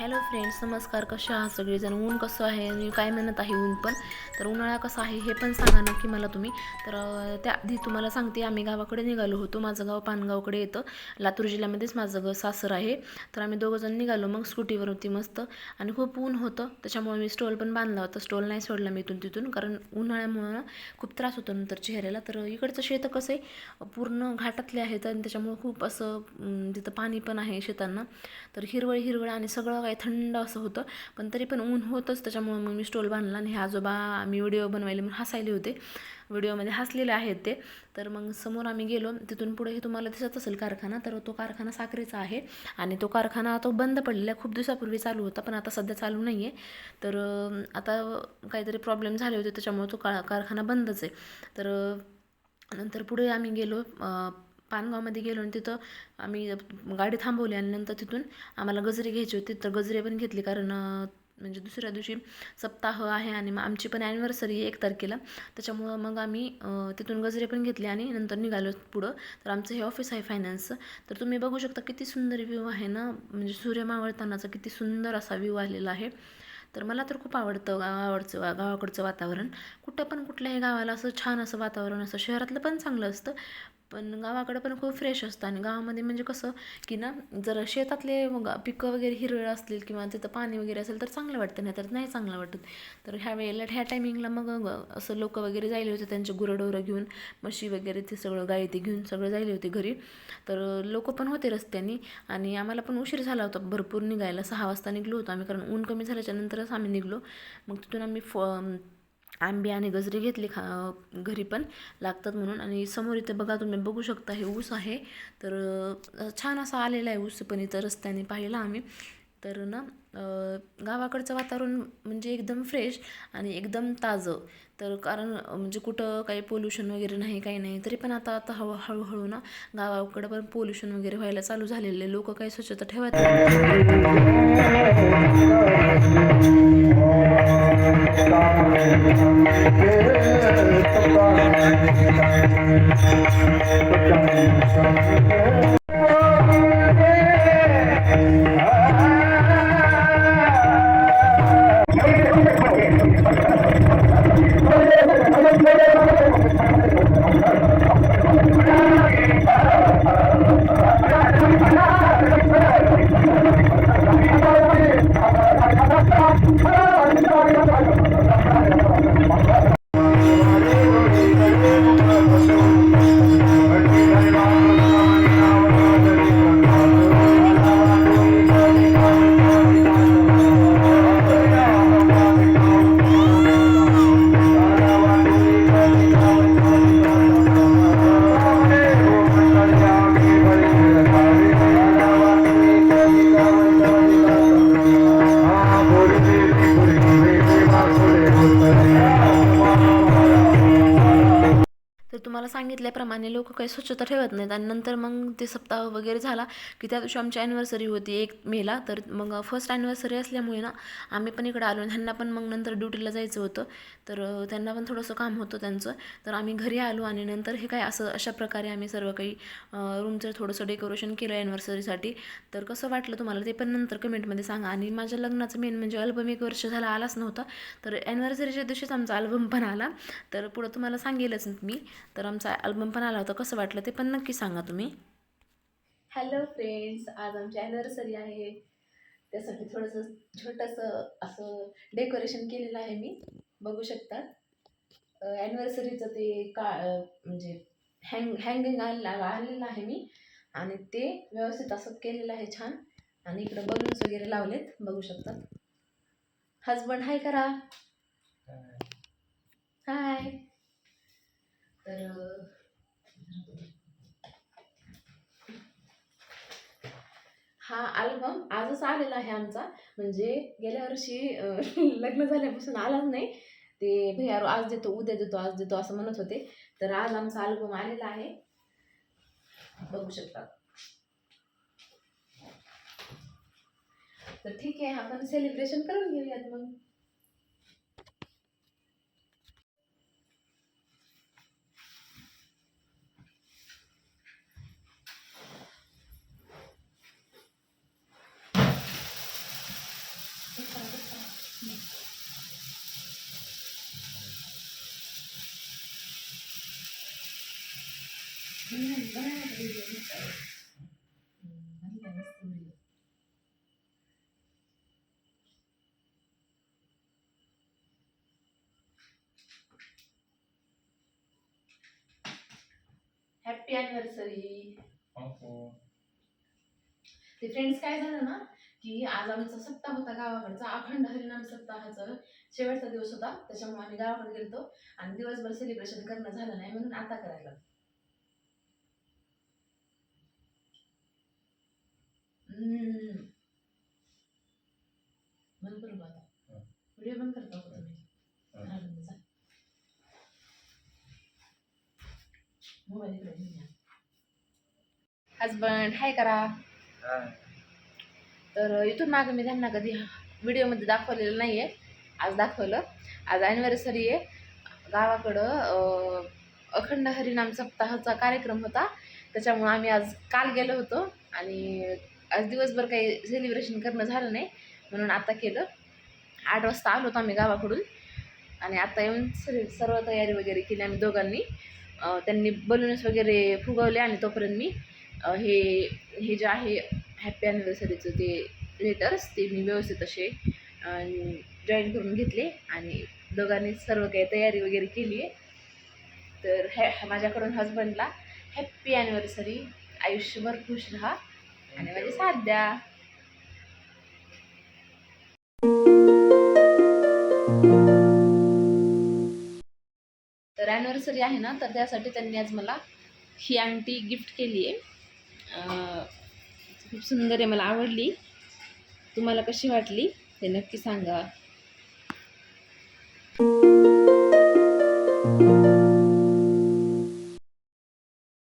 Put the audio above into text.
Hello friends नमस्कार कसे आहात सगळेजण? ऊन कसं आहे? आणि काय म्हणत आहे ऊन पण? तर उन्हाळा कसा आहे हे पण सांगा नक्की मला तुम्ही. तर त्या त्याआधी तुम्हाला सांगते आम्ही गावाकडे निघालो होतो. माझं गाव पानगावकडे येतं. लातूर जिल्ह्यामध्येच माझं ग सासर आहे. तर आम्ही दोघंजण निघालो. मग स्कूटीवर होती मस्त. आणि खूप ऊन होतं. त्याच्यामुळे मी स्टॉल पण बांधला होता. स्टॉल नाही सोडला मी इथून तिथून. कारण उन्हाळ्यामुळं खूप त्रास होतो नंतर चेहऱ्याला. तर इकडचं शेतं कसं आहे? पूर्ण घाटातले आहेत. आणि त्याच्यामुळं खूप असं तिथं पाणी पण आहे शेतांना. तर हिरवळ हिरवळ आणि सगळं काय थंड असं होतं. पण तरी पण ऊन होतंच त्याच्यामुळं मग मी स्टॉल बांधला आणि हे आजोबा आम्ही व्हिडिओ बनवायला म्हणून हसायले होते. व्हिडिओमध्ये हसलेले आहेत ते. तर मग समोर आम्ही गेलो. तिथून पुढे हे तुम्हाला दिसत असेल कारखाना तर तो कारखाना साखरेचा आहे. आणि तो कारखाना तो बंद पडलेला आहे. खूप दिवसापूर्वी चालू होता पण आता सध्या चालू नाही आहे तर आता काहीतरी प्रॉब्लेम झाले होते त्याच्यामुळे तो का कारखाना बंदच आहे. तर नंतर पुढे आम्ही गेलो. पानगावमध्ये गेलो आणि तिथं आम्ही गाडी थांबवली आणि नंतर तिथून आम्हाला गजरे घ्यायचे होते. तर गजरे पण घेतले कारण म्हणजे दुसऱ्या दिवशी सप्ताह आहे आणि मग आमची पण ॲनिव्हर्सरी आहे एक तारखेला. त्याच्यामुळं मग आम्ही तिथून गजरे पण घेतले आणि नंतर निघालो पुढं. तर आमचं हे ऑफिस आहे फायनान्सचं तर तुम्ही बघू शकता किती सुंदर व्ह्यू आहे ना. म्हणजे सूर्य मावळतानाचा किती सुंदर असा व्ह्यू आलेला आहे. तर मला तर खूप आवडतं गावावरचं गावाकडचं वातावरण. कुठं पण कुठल्याही गावाला असं छान असं वातावरण असतं शहरातलं पण चांगलं असतं. पण गावाकडं पण खूप फ्रेश असतं. आणि गावामध्ये म्हणजे कसं की ना जर शेतातले मग पिकं वगैरे हिरवळ असतील किंवा तिथं पाणी वगैरे असेल तर चांगलं वाटतं नाही तर नाही चांगलं वाटत. तर ह्या वेळेला ह्या टायमिंगला मग असं लोक वगैरे जायले होते त्यांचे गुरंढोरं घेऊन म्हशी वगैरे ते सगळं गाई ते घेऊन सगळं जायले होते घरी. तर लोक पण होते रस्त्यानी आणि आम्हाला पण उशीर झाला होता भरपूर निघायला. सहा वाजता निघलो होतो आम्ही कारण ऊन कमी झाल्याच्या नंतरच आम्ही निघलो. मग तिथून आम्ही फ आंबे आणि गजरे घेतले खा घरी पण लागतात म्हणून. आणि समोर इथे बघा तुम्ही बघू शकता हे ऊस आहे. तर छान असा आलेला आहे ऊस पण इथं रस्त्याने पाहिला आम्ही. तर ना गावाकडचं वातावरण म्हणजे एकदम फ्रेश आणि एकदम ताजं. तर कारण म्हणजे कुठं काही पोल्युशन वगैरे नाही काही नाही तरी पण आता आता हळू हळूहळू ना गावाकडं पण पोल्युशन वगैरे व्हायला चालू झालेले. लोक काही स्वच्छता ठेवत नाही. सांगितल्याप्रमाणे लोक काही स्वच्छता ठेवत नाहीत. आणि नंतर मग ते सप्ताह वगैरे झाला की त्या दिवशी आमची ॲनिव्हर्सरी होती एक मेला. तर मग फर्स्ट ॲनिव्हर्सरी असल्यामुळे ना आम्ही पण इकडे आलो आणि ह्यांना पण मग नंतर ड्युटीला जायचं होतं. तर त्यांना पण थोडंसं काम होतं त्यांचं. तर आम्ही घरी आलो आणि नंतर हे काय असं अशा प्रकारे आम्ही सर्व काही रूमचं थोडंसं डेकोरेशन केलं ॲनिव्हर्सरीसाठी तर कसं वाटलं तुम्हाला ते पण नंतर कमेंटमध्ये सांगा. आणि माझ्या लग्नाचं मेन म्हणजे अल्बम एक वर्ष झाला आलाच नव्हता. तर ॲनिव्हर्सरीच्या दिवशीच आमचा अल्बम पण आला. तर पुढं तुम्हाला सांगेलच मी. तर आमचं अल्बम पण आला होता कसं वाटलं ते पण नक्की सांगा तुम्ही. हॅलो फ्रेंड्स आज आमची ॲनिव्हर्सरी आहे. त्यासाठी थोडंसं छोटंसं असं डेकोरेशन केलेलं आहे मी. बघू शकता. ॲनिव्हर्सरीचं ते का म्हणजे हँग हँगिंग आणलं आणलेलं आहे मी. आणि ते व्यवस्थित असं केलेलं आहे छान. आणि इकडं बलून्स वगैरे लावलेत बघू शकता. हजबंड हाय करा. हाय तर हा अल्बम आजच आलेला आहे आमचा. म्हणजे गेल्या वर्षी लग्न झाल्यापासून आलाच नाही. ते भैया आज देतो उद्या देतो आज देतो असं म्हणत होते. तर आज आमचा अल्बम आलेला आहे. बघू शकता. तर ठीक आहे आपण सेलिब्रेशन करून घेऊयात मग. हॅपी अॅनिव्हर्सरी ते फ्रेंड्स काय झालं ना की आज आमचा सप्ताह होता गावाकडचा अखंड हरिनाम सप्ताहाचा. शेवटचा दिवस होता त्याच्यामुळे आम्ही गावाकडे गेलतो. आणि दिवसभर सेलिब्रेशन करणं झालं नाही म्हणून आता करायला बंद करू आता. व्हिडिओ बंद करता तुम्ही. मोबाईल इकडे घेऊन हजबंड हाय करा. तर इथून मागं मी त्यांना कधी व्हिडिओमध्ये दाखवलेलं नाही आहे आज दाखवलं. आज ॲनिव्हर्सरी आहे. गावाकडं अखंड हरिनाम सप्ताहाचा कार्यक्रम होता. त्याच्यामुळं आम्ही आज काल गेलो होतो आणि आज दिवसभर काही सेलिब्रेशन करणं झालं नाही म्हणून आता केलं. आठ वाजता आलो होतो आम्ही गावाकडून. आणि आता येऊन सर्व सर्व तयारी वगैरे केली आम्ही दोघांनी. त्यांनी बलून्स वगैरे फुगवले आणि तोपर्यंत मी हे हे जे आहे हॅपी ॲनिव्हर्सरीचं ते लेटर्स ते मी व्यवस्थित असे जॉईन करून घेतले. आणि दोघांनी सर्व काही तयारी वगैरे केली आहे. तर हॅ माझ्याकडून हजबंडला हॅप्पी ॲनिव्हर्सरी आयुष्यभर खुश राहा. आणि म्हणजे माझी साथ द्या तर ॲनिव्हर्सरी आहे ना तर त्यासाठी त्यांनी आज मला ही आंटी गिफ्ट केली आहे. खूप सुंदर आहे मला आवडली. तुम्हाला कशी वाटली ते नक्की सांगा.